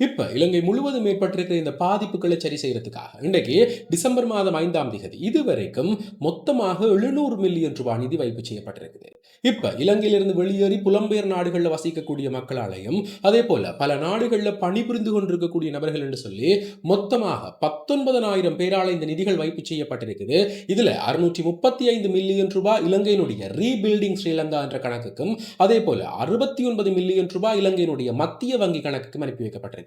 இப்போ இலங்கை முழுவதும் ஏற்பட்டிருக்கிற இந்த பாதிப்புகளை சரி செய்யறதுக்காக இன்றைக்கு டிசம்பர் மாதம் ஐந்தாம் தேதி இதுவரைக்கும் மொத்தமாக எழுநூறு மில்லியன் ரூபாய் நிதி வைப்பு செய்யப்பட்டிருக்குது. இப்போ இலங்கையிலிருந்து வெளியேறி புலம்பெயர் நாடுகளில் வசிக்கக்கூடிய மக்களாலையும் அதே போல பல நாடுகளில் பணிபுரிந்து கொண்டிருக்கக்கூடிய நபர்கள் என்று சொல்லி மொத்தமாக பத்தொன்பதனாயிரம் பேரால இந்த நிதிகள் வைப்பு செய்யப்பட்டிருக்குது. இதுல அறுநூற்றி முப்பத்தி ஐந்து மில்லியன் ரூபாய் இலங்கையினுடைய ரீபில்டிங் ஸ்ரீலங்கா என்ற கணக்குக்கும் அதே போல அறுபத்தி ஒன்பது மில்லியன் ரூபாய் இலங்கையினுடைய மத்திய வங்கி கணக்குக்கும் அனுப்பி வைக்கப்பட்டிருக்குது.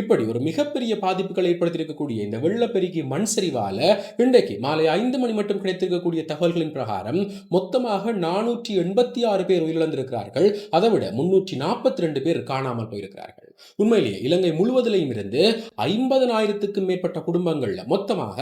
இப்படி ஒரு மிகப்பெரிய பாதிப்புகளை ஏற்படுத்தியிருக்கக்கூடிய இந்த வெள்ளப்பெருக்கி மண் சரிவால இன்றைக்கு மாலை ஐந்து மணி மட்டும் கிடைத்திருக்கக்கூடிய தகவல்களின் பிரகாரம் மொத்தமாக நானூற்றி எண்பத்தி ஆறு பேர் உயிரிழந்திருக்கிறார்கள். அதை விட முன்னூற்றி நாற்பத்தி ரெண்டு பேர் காணாமல் போயிருக்கிறார்கள். உண்மையிலேயே இலங்கை முழுவதிலையும் இருந்து ஐம்பதனாயிரத்துக்கும் மேற்பட்ட குடும்பங்கள்ல மொத்தமாக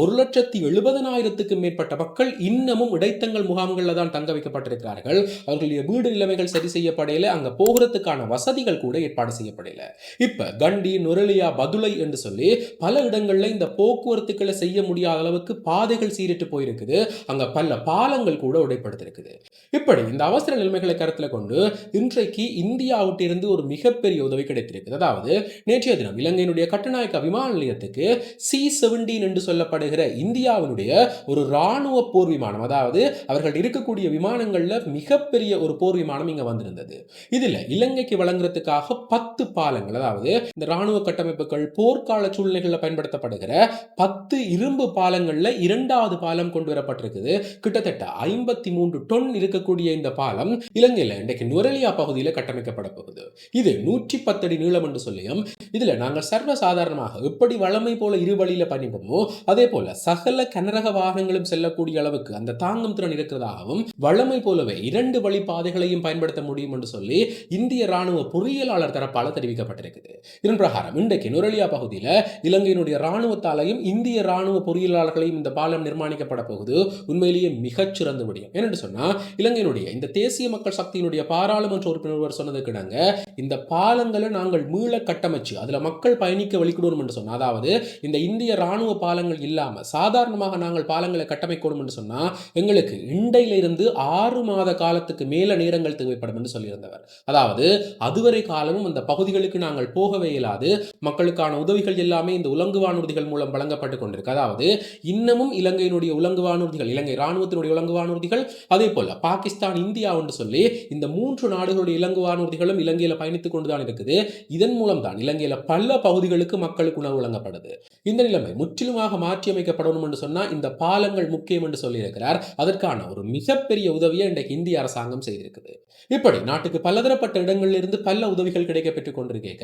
ஒரு லட்சத்தி எழுபதனாயிரத்துக்கும் மேற்பட்ட மக்கள் இன்னமும் இடைத்தங்கள் முகாம்களில் தான் தங்க வைக்கப்பட்டிருக்கிறார்கள். அவர்களுடைய வீடு நிலைமைகள் சரி செய்யப்படையில அங்க போகிறதுக்கான வசதிகள் கூட ஏற்பாடு செய்யப்படையில. இப்ப கண்டி நுரலியா பதுளை என்று சொல்லி பல இடங்களில் இந்த போக்குவரத்துக்களை செய்ய முடியாத அளவுக்கு பாதைகள் சீரிட்டு போயிருக்குது. அங்க பல பாலங்கள் கூட உடைப்படுத்திருக்குது இப்படி இந்த அவசர நிலைமைகளை கருத்தில் கொண்டு இன்றைக்கு இந்தியாவிட்டிருந்து ஒரு மிகப்பெரிய உதவி கிடைத்திருக்குது. அதாவது நேற்றைய தினம் இலங்கையினுடைய கட்டுநாயக்க விமான நிலையத்துக்கு சி செவன்டீன் என்று சொல்லப்படுகிற இந்தியாவினுடைய ஒரு ராணுவ போர் விமானம் அதாவது அவர்கள் இருக்கக்கூடிய விமானங்களில் மிகப்பெரிய ஒரு போர் விமானம் இங்க வந்திருந்தது. இதில் இலங்கைக்கு வழங்குறதுக்காக பத்து பாலங்கள் அதாவது இந்த இராணுவ கட்டமைப்புகள் போர்க்கால சூழ்நிலைகளில் பயன்படுத்தப்படுகிற பத்து இரும்பு பாலங்களில் இரண்டாவது பாலம் கொண்டு வரப்பட்டிருக்குது. கிட்டத்தட்ட ஐம்பத்தி மூன்று டொன் இருக்கக்கூடிய இந்த பாலம் இலங்கையில் இன்றைக்கு நுரலியா பகுதியில் கட்டமைக்கப்பட போகுது. இது நூற்றி பத்தடி நீளம் என்று சொல்லியும் இதில் நாங்கள் சர்வசாதாரணமாக எப்படி வளமை போல இரு வழியில பயணிப்போமோ அதே போல சகல கனரக வாகனங்களும் செல்லக்கூடிய அளவுக்கு அந்த தாங்கும் திறன் இருக்கிறதாகவும் வளமை போலவே இரண்டு வழி பாதைகளையும் பயன்படுத்த முடியும் என்று சொல்லி இந்திய ராணுவ பொறியியலாளர் தரப்பால் தெரிவிக்கப்பட்டிருக்குது. இதன் பிரகாரம். இன்றைக்கு நுரலியா பகுதியில் இலங்கையினுடைய ராணுவத்தாலையும் இந்திய ராணுவ பொறியியலாளர்களையும் இந்த பாலம் நிர்மாணிக்கப்பட போகுது. உண்மையிலேயே மிகச்சிறந்த முடியும் ஏனென்று சொன்னால் இலங்கையினுடைய இந்த தேசிய மக்கள் சக்தியினுடைய பாராளுமன்ற உறுப்பினர் ஒருவர் சொன்னதுக்கு நாங்கள் இந்த பாலங்களை நாங்கள் மீள கட்டமைச்சு அதில் மக்கள் பயணிக்க வழிக்கிடணும் என்று சொன்னால் அதாவது இந்த இந்திய ராணுவ பாலங்கள் இல்லாமல் சாதாரணமாக நாங்கள் பாலங்களை கட்டமைக்கணும் என்று சொன்னால் எங்களுக்கு இண்டையிலிருந்து ஆறு மாத காலத்துக்கு மேல நேரங்கள் தேவைப்படும் என்று சொல்லியிருந்தவர். அதாவது அதுவரை காலமும் அந்த பகுதிகளுக்கு நாங்கள் போகவே அதாவது மக்களுக்கான உதவிகள் எல்லாமே இந்த உலங்கு வானூர்திகள் மூலம் வழங்கப்பட்டு கொண்டிருக்கு. அதாவது இன்னமும் இலங்கையினுடைய உலங்கு வானூர்திகள் இலங்கை ராணுவத்தினுடைய உலங்கு வானூர்திகள் அதே போல பாகிஸ்தான் இந்தியா என்று சொல்லி இந்த மூன்று நாடுகளுடைய இலங்கு வானூர்திகளும் இலங்கையில் பயணித்துக் கொண்டுதான் இருக்குது. இதன் மூலம் தான் இலங்கையில் பல பகுதிகளுக்கு மக்களுக்கு உணவு வழங்கப்படுது. இந்த நிலைமை முற்றிலுமாக மாற்றியமைக்கப்படணும் என்று சொன்னால் இந்த பாலங்கள் முக்கியம் என்று சொல்லியிருக்கிறார். அதற்கான ஒரு மிகப்பெரிய உதவியை இன்றைக்கு இந்திய அரசாங்கம் செய்திருக்குது. இப்படி நாட்டுக்கு பலதரப்பட்ட இடங்களிலிருந்து பல உதவிகள் கிடைக்கப்பெற்றுக் கொண்டிருக்க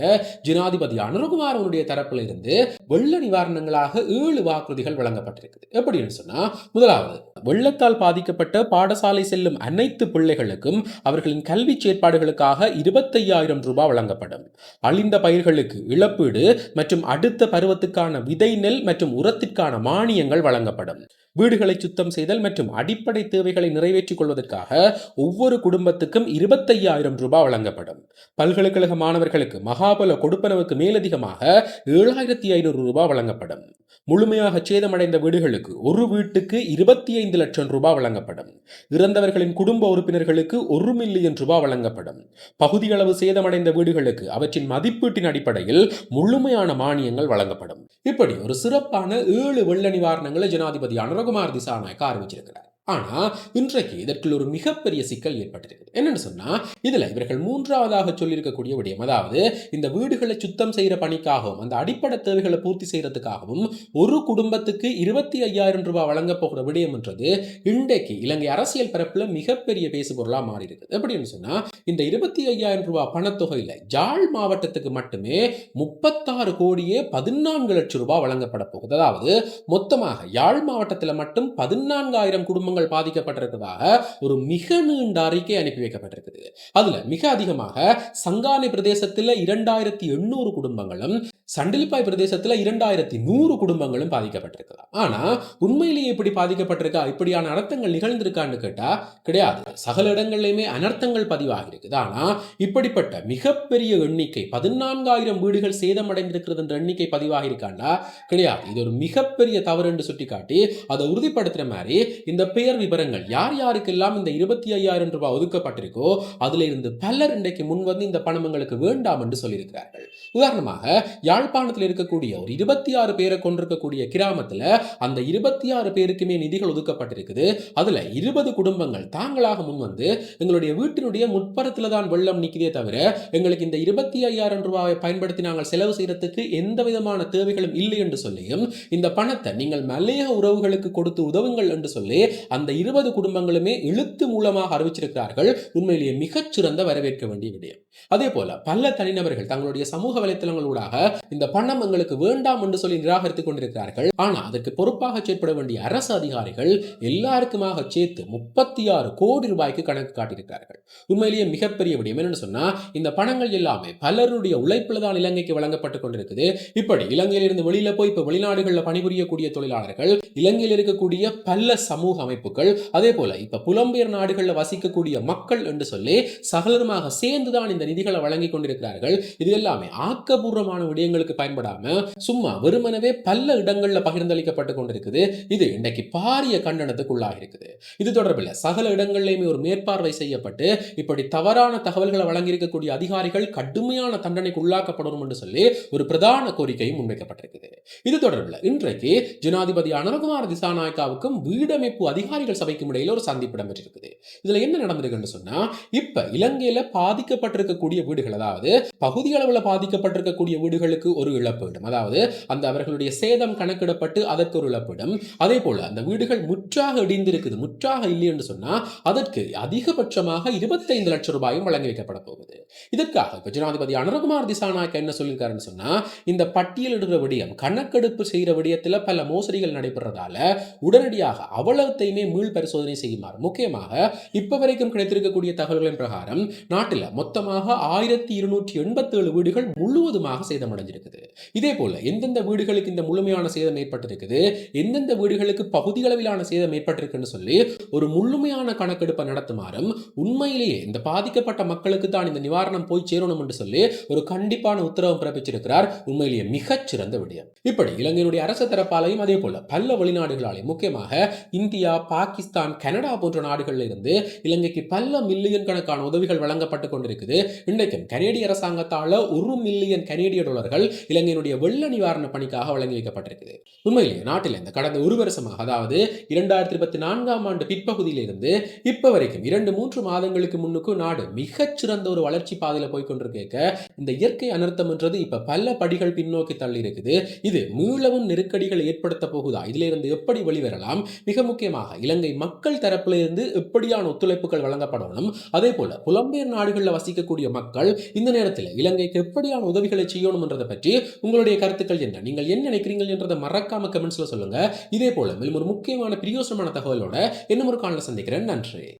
ஜனாதிபதி அனுரகுமார் அவருடைய தரப்பில் இருந்து வெள்ள நிவாரணங்களாக ஏழு வாக்குறுதிகள் வழங்கப்பட்டிருக்குது. எப்படின்னு சொன்னா முதலாவது வெள்ளத்தால் பாதிக்கப்பட்ட பாடசாலை செல்லும் அனைத்து பிள்ளைகளுக்கும் அவர்களின் கல்வி செயற்பாடுகளுக்காக இருபத்தையாயிரம் ரூபாய் வழங்கப்படும். அழிந்த பயிர்களுக்கு இழப்பீடு மற்றும் அடுத்த பருவத்துக்கான விதை நெல் மற்றும் உரத்திற்கான மானியங்கள் வழங்கப்படும். வீடுகளை சுத்தம் செய்தல் மற்றும் அடிப்படை தேவைகளை நிறைவேற்றிக் கொள்வதற்காக ஒவ்வொரு குடும்பத்துக்கும் இருபத்தையாயிரம் ரூபாய் வழங்கப்படும். பல்கலைக்கழக மாணவர்களுக்கு மகாபல கொடுப்பனவுக்கு மேலதிகமாக ஏழாயிரத்தி ஐநூறு ரூபாய் வழங்கப்படும். முழுமையாக சேதமடைந்த வீடுகளுக்கு ஒரு வீட்டுக்கு இருபத்தி ஐந்து லட்சம் ரூபாய் வழங்கப்படும். இறந்தவர்களின் குடும்ப உறுப்பினர்களுக்கு ஒரு மில்லியன் ரூபாய் வழங்கப்படும். பகுதியளவு சேதமடைந்த வீடுகளுக்கு அவற்றின் மதிப்பீட்டின் அடிப்படையில் முழுமையான மானியங்கள் வழங்கப்படும். இப்படி ஒரு சிறப்பான ஏழு வெள்ள நிவாரணங்களை ஜனாதிபதி அனுரகுமார் திசாநாயக்க ஆரம்பிச்சிருக்கிறார் ஆனால் இன்றைக்கு இதற்குள் ஒரு மிகப்பெரிய சிக்கல் ஏற்பட்டிருக்கு என்னென்னு சொன்னால் இதில் இவர்கள் மூன்றாவதாக சொல்லியிருக்கக்கூடிய விடயம். அதாவது இந்த வீடுகளை சுத்தம் செய்கிற பணிக்காகவும் அந்த அடிப்படை தேவைகளை பூர்த்தி செய்கிறதுக்காகவும் ஒரு குடும்பத்துக்கு இருபத்தி ஐயாயிரம் ரூபாய் வழங்க போகிற விடயம் என்றது இன்றைக்கு இலங்கை அரசியல் பரப்பில் மிகப்பெரிய பேசுபொருளாக மாறி இருக்குது எப்படின்னு சொன்னால் இந்த இருபத்தி ஐயாயிரம் ரூபாய் பணத்தொகையில் ஜாழ் மாவட்டத்துக்கு மட்டுமே முப்பத்தாறு கோடியே பதினான்கு லட்சம் ரூபாய் வழங்கப்பட போகுது. அதாவது மொத்தமாக யாழ் மாவட்டத்தில் மட்டும் பதினான்காயிரம் குடும்பங்கள் பாதிக்கப்பட்டிருக்கிறதாக ஒரு மிக நீண்ட அறிக்கை அனுப்பி வைக்கப்பட்டிருக்குது. அதுல மிக அதிகமாக சங்கானை பிரதேசத்தில் இரண்டாயிரத்தி எண்ணூறு குடும்பங்களும் சண்டிலிப்பாய் பிரதேசத்தில் இரண்டாயிரத்தி நூறு குடும்பங்களும் பாதிக்கப்பட்டிருக்கலாம். ஆனால் உண்மையிலேயே இப்படி பாதிக்கப்பட்டிருக்கா? இப்படியான அனர்த்தங்கள் நிகழ்ந்திருக்கான்னு கேட்டா கிடையாது. சகல இடங்கள்லையுமே அனர்த்தங்கள் பதிவாகி இருக்குது. இப்படிப்பட்ட மிகப்பெரிய எண்ணிக்கை பதினான்காயிரம் வீடுகள் சேதமடைந்திருக்கிறது என்ற எண்ணிக்கை பதிவாகி இருக்காண்டா? கிடையாது. இது ஒரு மிகப்பெரிய தவறு என்று சுட்டிக்காட்டி அதை உறுதிப்படுத்துற மாதிரி இந்த பெயர் விவரங்கள் யார் யாருக்கெல்லாம் இந்த இருபத்தி ஐயாயிரம் ரூபாய் ஒதுக்கப்பட்டிருக்கோ அதுல இருந்து பலர் இன்றைக்கு முன் வந்து இந்த பணம் எங்களுக்கு வேண்டாம் என்று சொல்லியிருக்கிறார்கள். உதாரணமாக யாழ்ப்பாணத்தில் இருக்கக்கூடிய ஒரு இருபத்தி ஆறு பேரை கொண்டிருக்கக்கூடிய கிராமத்துல அந்த இருபத்தி ஆறு பேருக்குமே நிதிகள் ஒதுக்கப்பட்டிருக்குது. அதுல இருபது குடும்பங்கள் தாங்களாக முன்வந்து எங்களுடைய வீட்டினுடைய முற்பரத்தில் தான் வெள்ளம் நிற்கிறதே தவிர எங்களுக்கு இந்த இருபத்தி ஐயாயிரம் ரூபாயை பயன்படுத்தி நாங்கள் செலவு செய்யறதுக்கு எந்த விதமான தேவைகளும் இல்லை என்று சொல்லியும் இந்த பணத்தை நீங்கள் மலையக உறவுகளுக்கு கொடுத்து உதவுங்கள் என்று சொல்லி அந்த இருபது குடும்பங்களுமே எழுத்து மூலமாக அறிவிச்சிருக்கிறார்கள். உண்மையிலேயே மிகச்சிறந்த வரவேற்க வேண்டிய விடயம். அதே போல பல தனிநபர்கள் தங்களுடைய சமூக வலைத்தளங்களூடாக இந்த பணம் எங்களுக்கு வேண்டாம் என்று சொல்லி நிராகரித்துக் கொண்டிருக்கிறார்கள். ஆனா அதற்கு பொறுப்பாக செயற்பட வேண்டிய அரசு அதிகாரிகள் எல்லாருக்குமாக சேர்த்து முப்பத்தி ஆறு கோடி ரூபாய்க்கு கணக்கு காட்டியிருக்கிறார்கள். உண்மையிலேயே மிகப்பெரிய விடயம் என்னன்னு சொன்னா இந்த பணங்கள் எல்லாமே பலருடைய உழைப்பில் தான் இலங்கைக்கு வழங்கப்பட்டு கொண்டிருக்குது. இப்படி இலங்கையிலிருந்து வெளியில போய் இப்ப வெளிநாடுகளில் பணிபுரியக்கூடிய தொழிலாளர்கள் இலங்கையில் இருக்கக்கூடிய பல சமூக அமைப்புகள் அதே போல இப்ப புலம்பெயர் நாடுகளில் வசிக்கக்கூடிய மக்கள் என்று சொல்லி சகலருமாக சேர்ந்துதான் இந்த நிதிகளை வழங்கி கொண்டிருக்கிறார்கள். இது எல்லாமே ஆக்கபூர்வமான விஷயங்களுக்கு பயன்படாம சும்மா வெறுமனவே பல இடங்கள்ல பகிர்ந்தளிக்கப்பட்டு கொண்டிருக்குது இது இன்றைக்கு பாரிய கண்டனத்துக்குள்ளாக இருக்குது இது தொடர்பில் சகல இடங்கள்லையுமே ஒரு மேற்பார்வை செய்யப்பட்டு இப்படி தவறான தகவல்களை வழங்கியிருக்கக்கூடிய அதிகாரிகள் கடுமையான தண்டனைக்கு உள்ளாக்கப்படணும் என்று சொல்லி ஒரு பிரதான கோரிக்கையும் முன்வைக்கப்பட்டிருக்குது. இது தொடர்பில் இன்றைக்கு ஜனாதிபதி அனரகுமார் திசாநாயக்காவுக்கும் வீடமைப்பு அதிகாரிகள் சபைக்கும் இடையில ஒரு சந்திப்பு இடம்பெற்றிருக்குது. இதுல என்ன நடந்திருக்குன்னு சொன்னா இப்ப இலங்கையில பாதிக்கப்பட்டிருக்கக்கூடிய வீடுகள் அதாவது பகுதி அளவில் பாதிக்கப்பட்டிருக்கக்கூடிய வீடுகளுக்கு ஒரு இழப்பீடும். அதாவது அந்த அவர்களுடைய சேதம் கணக்கிடப்பட்டு அதற்கு ஒரு இழப்பீடும். அதே போல அந்த வீடுகள் முற்றாக இடிந்திருக்குது முற்றாக இல்லை என்று சொன்னால் அதற்கு அதிகபட்சமாக இருபத்தைந்து லட்சம் ரூபாயும் வழங்கி வைக்கப்பட போகுது. இதற்காக ஜனாதிபதி அனுரகுமார் திசாநாயக்க என்ன சொல்லியிருக்காருன்னு சொன்னா இந்த பட்டியலிடுற விடயம் கணக்கெடுப்பு செய்கிற விடயத்தில் பல மோசடிகள் நடைபெறதால உடனடியாக அவ்வளவுத்தையுமே மீள் பரிசோதனை செய்யுமாறு. முக்கியமாக இப்ப வரைக்கும் கிடைத்திருக்கக்கூடிய தகவல்களின் பிரகாரம் நாட்டில் மொத்தமாக ஆயிரத்தி இருநூற்றி எண்பத்தேழு வீடுகள் முழுவதுமாக சேதமடைஞ்சிருக்குது இதே போல எந்தெந்த வீடுகளுக்கு இந்த முழுமையான சேதம் ஏற்பட்டிருக்குது? எந்தெந்த வீடுகளுக்கு பகுதிகளவிலான சேதம் ஏற்பட்டிருக்குன்னு சொல்லி ஒரு முழுமையான கணக்கெடுப்பை நடத்துமாறும் உண்மையிலேயே இந்த பாதிக்கப்பட்ட மக்களுக்கு தான் இந்த நிவாரணம் போய் சேரணும் என்று சொல்லி ஒரு கண்டிப்பான உத்தரவு பிறப்பிச்சிருக்கிறார் உண்மையிலேயே மிகச்சிறந்த விடயம். இப்படி இலங்கையினுடைய அரசு தரப்பாலையும் அதே போல பல வெளிநாடுகளாலையும் முக்கியமாக இந்தியா பாகிஸ்தான் கனடா போன்ற நாடுகளில் இருந்து இலங்கைக்கு பல மில்லியன் கணக்கான உதவிகள் வழங்கப்பட்டு கொண்டிருக்குது. இன்றைக்கும் கனேடிய அரசாங்கத்தால ஒரு மில்லியன் கனேடிய டாலர்கள் இலங்கையினுடைய வெள்ள நிவாரண பணிக்காக வழங்கி வைக்கப்பட்டிருக்குது. உண்மையிலே நாட்டில் இந்த கடந்த ஒரு வருஷமாக அதாவது இரண்டாயிரத்தி இருபத்தி நான்காம் ஆண்டு பிற்பகுதியிலிருந்து இப்ப வரைக்கும் இரண்டு மூன்று மாதங்களுக்கு முன்னுக்கு நாடு மிகச்சிறந்த ஒரு வளர்ச்சி பாதையில போய்கொண்டிருக்க இந்த இயற்கை அனர்த்தம் என்றது இப்ப பல படிகள் பின்னோக்கி தள்ளி இருக்குது இது மீளவும் நெருக்கடிகள் ஏற்படுத்த போகுதா? இதிலிருந்து எப்படி வெளிவரலாம்? மிக முக்கியமாக இலங்கை மக்கள் தரப்பிலிருந்து எப்படியான ஒத்துழைப்புகள் வழங்கப்படணும்? அதே போல புலம்பெயர் நாடுகளில் வசிக்கக்கூடிய மக்கள் இந்த நேரத்தில் இலங்கைக்கு எப்படியான உதவிகளை செய்யணும் என்றதை பற்றி உங்களுடைய கருத்துக்கள் என்ன? நீங்கள் என்ன நினைக்கிறீர்கள் என்றதை மறக்காம கமெண்ட்ஸில் சொல்லுங்க. இதே போல மேலும் ஒரு முக்கியமான பிரியோசனமான தகவலோட இன்னும் ஒரு காணல சந்திக்கிறேன். நன்றி.